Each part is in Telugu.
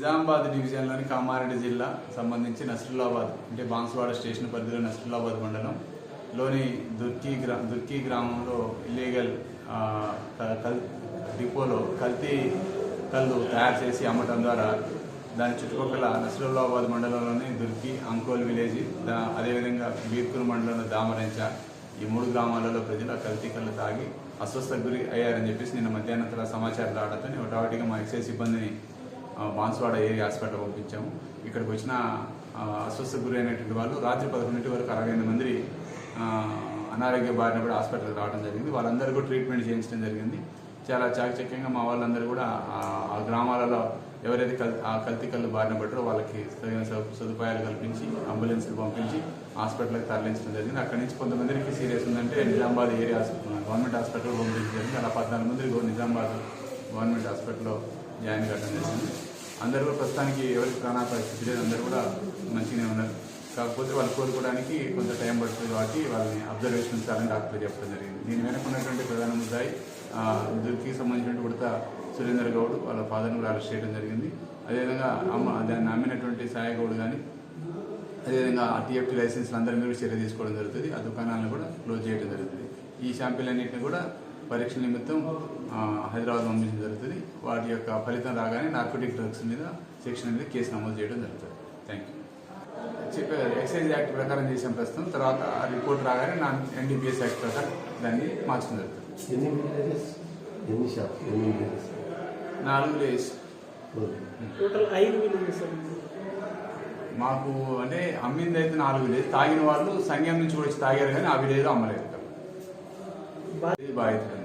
నిజామాబాద్ డివిజన్లోని కామారెడ్డి జిల్లా సంబంధించి నస్రుల్లాబాద్ అంటే బాన్సువాడ స్టేషన్ పరిధిలో నస్రుల్లాబాద్ మండలం లోని దుర్కి గ్రా దుర్కి గ్రామంలో ఇల్లీగల్ కల్ డిపోలో కల్తీ కళ్ళు తయారు చేసి అమ్మటం ద్వారా దాని చుట్టుపక్కల నస్రుల్లాబాద్ మండలంలోని దుర్కి అంకోల్ విలేజ్ దా- అదేవిధంగా బీర్కూర్ మండలంలో దామరెంచ ఈ మూడు గ్రామాలలో ప్రజలు ఆ కల్తీ కళ్ళు తాగి అస్వస్థకు గురి అయ్యారని చెప్పేసి నిన్న మధ్యాహ్నం సమాచారం రావడంతో ఒకటావటిగా మా ఎక్సైజ్ సిబ్బందిని బాన్స్వాడ ఏరియా హాస్పిటల్ పంపించాము. ఇక్కడికి వచ్చిన అస్వస్థ గురి అయినటువంటి వాళ్ళు రాత్రి పదకొండింటి వరకు అరవై ఎనిమిది మంది అనారోగ్య బారిన కూడా హాస్పిటల్కి రావడం జరిగింది. వాళ్ళందరూ కూడా ట్రీట్మెంట్ చేయించడం జరిగింది. చాలా చాకచక్యంగా మా వాళ్ళందరూ కూడా ఆ- గ్రామాలలో ఎవరైతే కల్ ఆ కల్తీ కళ్ళు బారిన పడ్డారో వాళ్ళకి తగిన సదు- సదుపాయాలు కల్పించి అంబులెన్స్కి పంపించి హాస్పిటల్కి తరలించడం జరిగింది. అక్కడి నుంచి కొంతమందికి సీరియస్ ఉందంటే Nizamabad area hospital government hospital పంపించడం జరిగింది. అలా పద్నాలుగు మంది నిజామాబాద్ గవర్నమెంట్ హాస్పిటల్లో జాయిన్ కావడం జరిగింది. అందరూ కూడా ప్రస్తుతానికి ఎవరికి ప్రాణా పరిస్థితి లేదు అందరూ కూడా మంచిగానే ఉన్నారు. కాకపోతే వాళ్ళు కోలుకోవడానికి కొంత టైం పడుతుంది కాబట్టి వాళ్ళని అబ్జర్వేషన్ ఉంచాలని డాక్టర్ చెప్పడం జరిగింది. దీని వెనక ఉన్నటువంటి ప్రధాన ముద్దాయి దుర్కి సంబంధించినటువంటి ఉడత సురేందర్ గౌడ్ వాళ్ళ ఫాదర్ని కూడా అరెస్ట్ చేయడం జరిగింది. అదేవిధంగా అమ్మ దాన్ని అమ్మినటువంటి సాయి గౌడ్ కానీ అదేవిధంగా ఆర్టీఎఫ్టీ టీఎఫ్టీ లైసెన్స్లు అందరి మీద చర్య తీసుకోవడం జరుగుతుంది. ఆ దుకాణాలను కూడా క్లోజ్ చేయడం జరుగుతుంది. ఈ షాంపీలన్నింటినీ కూడా పరీక్ష నిమిత్తం హైదరాబాద్ పంపించడం జరుగుతుంది. వాటి యొక్క ఫలితం రాగానే నార్కోటిక్ డ్రగ్స్ మీద సెక్షన్ మీద కేసు నమోదు చేయడం జరుగుతుంది. థ్యాంక్ యూ చెప్పారు ఎక్సైజ్ యాక్ట్ ప్రకారం చేసాం ప్రస్తుతం. తర్వాత ఆ రిపోర్ట్ రాగానే నా ఎన్డీపీఎస్ యాక్ట్ ప్రకారం దాన్ని మార్చడం జరుగుతుంది. విలేజెస్ నాలుగు డేస్ టోటల్ ఐదు విలేజెస్ మాకు అంటే అమ్మింది అయితే నాలుగు విలేజ్ తాగిన వాళ్ళు సంఘం నుంచి కూడా వచ్చి తాగారు కానీ ఆ విలేజ్ అమ్మలేదు. ఇది బాధితులు.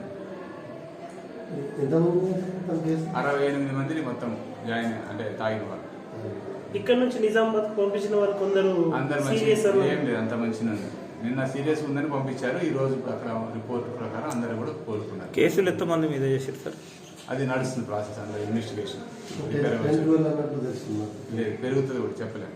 అరవై ఎనిమిది మందిని మొత్తం జాయిన్ అంటే తాగిన వాళ్ళు. ఇక్కడ నుంచి నిజామాబాద్ పంపించిన వాళ్ళు కొందరు అందరు ఏం లేదు అంత మంచిగా ఉంది నిన్న సీరియస్ ఉందని పంపించారు ఈ రోజు ప్రకారం రిపోర్ట్ ప్రకారం అందరూ కూడా కోలుకున్నారు. కేసులు ఎంతమంది మీద చేశారు సార్? అది నడుస్తుంది ప్రాసెస్ అందరు ఇన్వెస్టిగేషన్ పెరుగుతుంది కూడా చెప్పలేము.